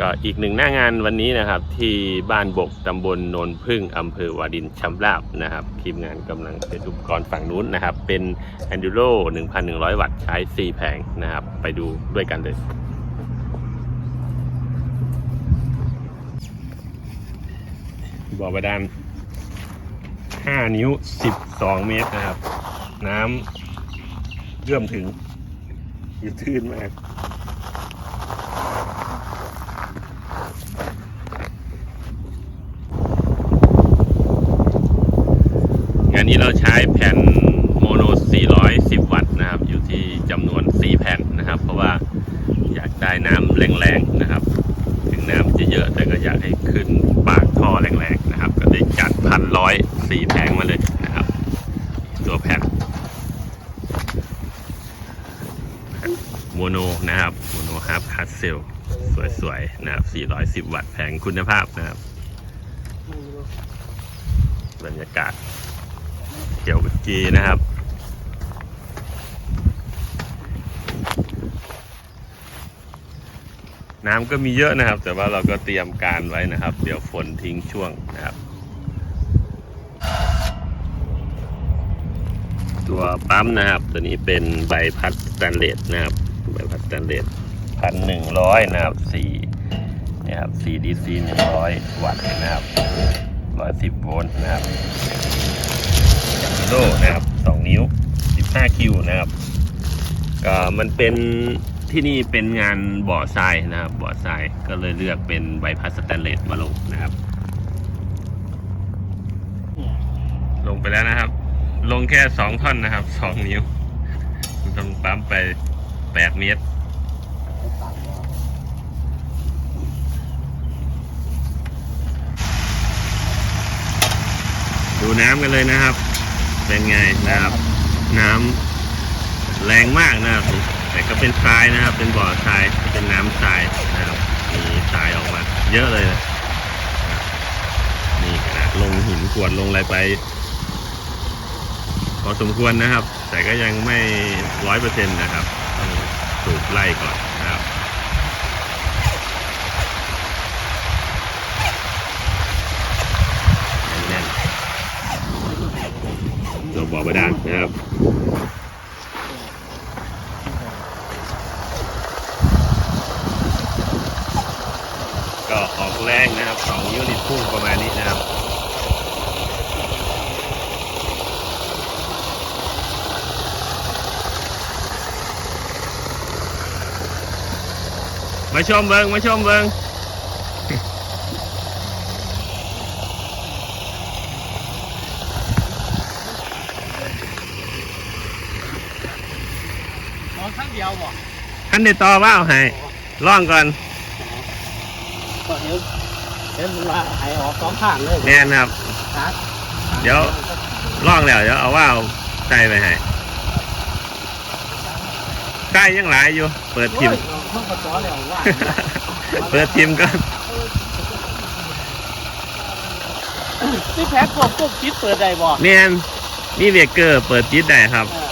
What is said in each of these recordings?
ก็อีกหนึ่งหน้างานวันนี้นะครับ ที่บ้านบกตำบลโนนพึ่งอำเภอวาดินชำราบนะครับทีมงานกำลังเซตอุปกรณ์ฝั่งนู้นนะครับ เป็น Enduro 1,100 วัตต์ใช้ 4 แผงนะครับ ไปดูด้วยกันเลยบ่อบาดาล5 นิ้ว 12 เมตรนะครับ น้ำเยื่อมถึงอยู่ทื่นมาก นนี้เราใช้แผ่นโมโน 410 วัตต์นะครับ อยู่ที่จำนวน 4 แผ่นนะครับ เพราะว่าอยากได้น้ำแรงๆนะครับ ถึงน้ำจะเยอะแต่ก็อยากให้ขึ้นปากท่อแรงๆนะครับ ก็ได้จัดพันร้อยสี่แผงมาเลยนะครับ ตัวแผ่นโมโนนะครับโมโนฮาร์ฟคัสเซลสวยๆนะครับ 410 วัตต์แผงคุณภาพนะครับ บรรยากาศ ขียวกจีนะครับน้ำก็มีเยอะนะครับ แต่ว่าเราก็เตรียมการไว้นะครับ เดี๋ยวฝนทิ้งช่วงนะครับ ตัวปั๊มนะครับ ตัวนี้เป็นใบพัดสแตนเลสนะครับ ใบพัดสแตนเลสพันหนึ่งร้อยนะครับสี่นะครับสี่ดีซีหนึ่งร้อยวัตต์นะครับร้อยสิบโวลต์นะครับ โลนะครับสองนิ้วสิบห้าคิวนะครับก็มันเป็นที่นี่เป็นงานบ่อทรายนะครับบ่อทรายก็เลยเลือกเป็นใบพัดสแตนเลสมาลงนะครับ ลงไปแล้วนะครับ ลงแค่สองท่อนนะครับสองนิ้วต้องปั๊มไปแปดเมตรดูน้ำกันเลยนะครับ เป็นไงนะครับ น้ำแรงมากนะครับแต่ก็เป็นทรายนะครับ เป็นบ่อทรายเป็นน้ำทรายนะครับมีทรายออกมา เยอะเลยนะนี่ขนาดลงหินกรวดลงอะไรไปพอสมควรนะครับ แต่ก็ยังไม่ร้อยเปอร์เซ็นต์นะครับต้องสูบไล่ก่อนนะครับ แน่นๆตัว บ่อบาดาลนะครับก็ออกแรงนะครับสองยูนิตพุ่งประมาณนี้นะครับมาชมเบิงมาชมเบิง มองข้างเดี ยวบ่ขั้นในต่อว่าเอาให้ล่องก่อนก็เห็นเห็นว่าหายออกสองข้างเลยแน่นครับ ครับเดี๋ยวล่องแล้วเดี๋ยวเอาว่าวใส่ไปให้ใกล้ยังหลายอยู่ เปิดทิมโอ้ยห้องกระจอแล้วว่าเปิดทิมก็นี่แพ็คพวกพวกคิดเปิดได้บ่เนียนนี่เวกเกอร์เปิดจิตได้ครับเออ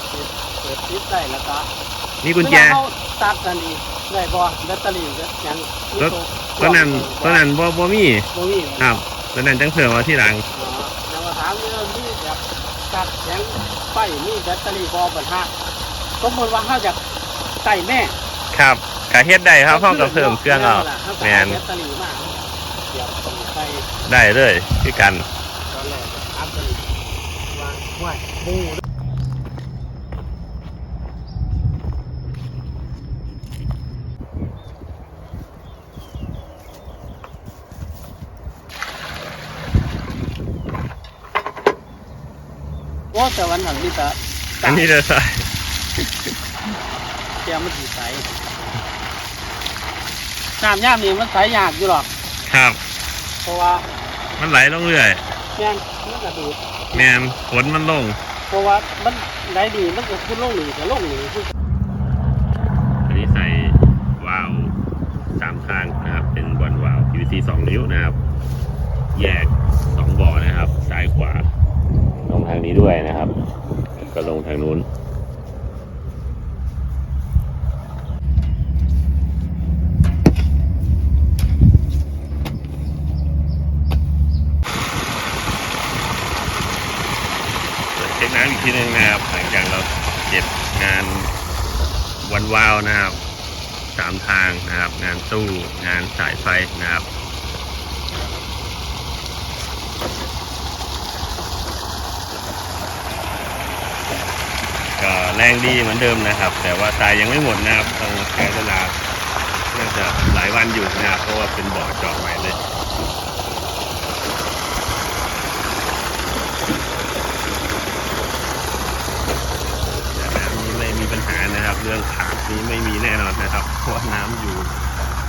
เปิดคิดได้แล้วก็ นี่กุญแจ เวลาเขาตัดนั่นอีกได้บ่แบตเตอรี่ก็ยังรถตัวนั้นตัวนั้นบ่บ่มีบ่มีครับตัวนั้นจังเพิ่มเอาที่หลังอ๋อแล้วมาถามเรื่องที่แบบตัดยังไฟมีแบตเตอรี่พอปัญหาสมมติว่าเขาจะใส่แม่ครับกะเฮ็ดได้ครับห้องก็เพิ่มเครื่องเอา แมนแบตเตอรี่มาเสียบไปได้เลยคือกัน ตอนแรกอัพเลยว่าว่าบู ว่าแต่วันนั้นนี่แต่อันนี้จะใส่เตรียมมันสีใสน้ำย่ามนี่มันใสยากอยู่หรอก ครับ เพราะว่า มันไหลลงเรื่อยแม่นมันกระดูดแมนฝนมันลง เพราะว่ามันไหลดีมันก็ขึ้นลงหนีก็ลงหนีคืออันนี้ใส่วาล์วสามข้างนะครับ เป็นบอลวาล์ว PVC สองนิ้วนะครับ แยกสองบ่อนะครับ ซ้ายขวาลงทางนี้ด้วยนะครับ ก็ลงทางนู้น เช็คน้ำอีกทีนึงนะครับหลังจากเราเก็บงานวันวาวนะครับสามทางนะครับ งานตู้งานสายไฟนะครับ แรงดีเหมือนเดิมนะครับ แต่ว่าตายยังไม่หมดนะครับต้องใช้เวลาน่าจะหลายวันอยู่นะครับเพราะว่าเป็นบ่อเจาะใหม่เลยแต่น้ำนี้ไม่มีปัญหานะครับ เรื่องขาดนี้ไม่มีแน่นอนนะครับ เพราะน้ำอยู่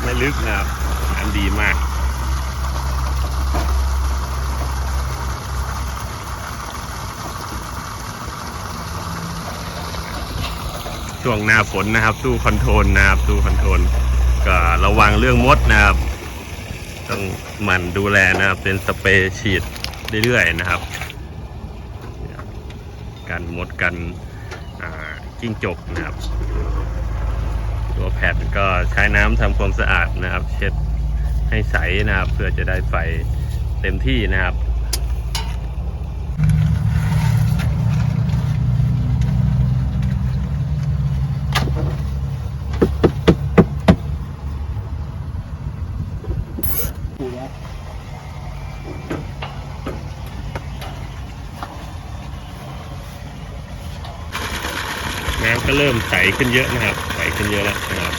ไม่ลึกนะครับน้ำดีมาก ช่วงหน้าฝนนะครับ ตู้คอนโทรลนะครับ ตู้คอนโทรลก็ระวังเรื่องมดนะครับ ต้องหมั่นดูแลนะครับ เป็นสเปรย์ฉีดเรื่อยๆนะครับ กันมดกันจิ้งจกนะครับ ตัวแผ่นก็ใช้น้ำทำความสะอาดนะครับ เช็ดให้ใสนะครับ เพื่อจะได้ไฟเต็มที่นะครับ ปูแล้วน้ำก็เริ่มใสขึ้นเยอะนะครับใสขึ้นเยอะแล้วนะครับ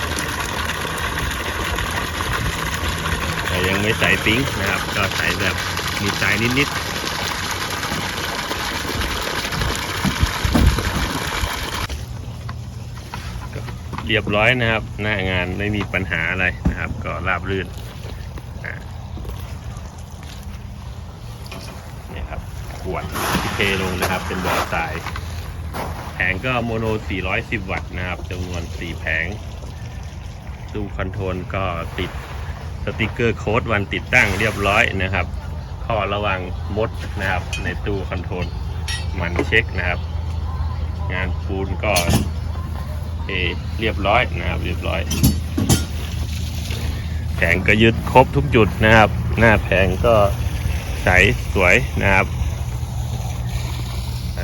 แต่ยังไม่ใสปิ๊งนะครับ ก็ใสแบบมีสายนิดๆเรียบร้อยนะครับ หน้างานไม่มีปัญหาอะไรนะครับ ก็ราบรื่นอ่าเนี่ย กวดที่เทลงนะครับ เป็นบ่อทราย แผงก็โมโน 410 วัตต์นะครับจำนวน 4 แผงตู้คอนโทรลก็ติดสติกเกอร์โค้ดวันติดตั้งเรียบร้อยนะครับข้อระวังมดนะครับ ในตู้คอนโทรลมันเช็คนะครับ งานปูนก็เอเรียบร้อยนะครับ เรียบร้อยแผงก็ยึดครบทุกจุดนะครับ หน้าแผงก็ใสสวยนะครับ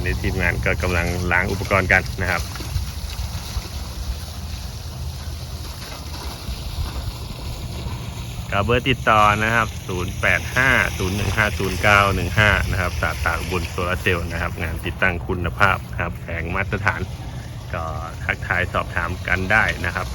อนนี้ทีมงานก็กำลังล้างอุปกรณ์กันนะครับกับเบอร์ติดต่อนะครับ 0850150915 นะครับสาขาบุญโซลาเซลล์นะครับ งานติดตั้งคุณภาพครับแผงมาตรฐาน ก็ทักทายสอบถามกันได้นะครับ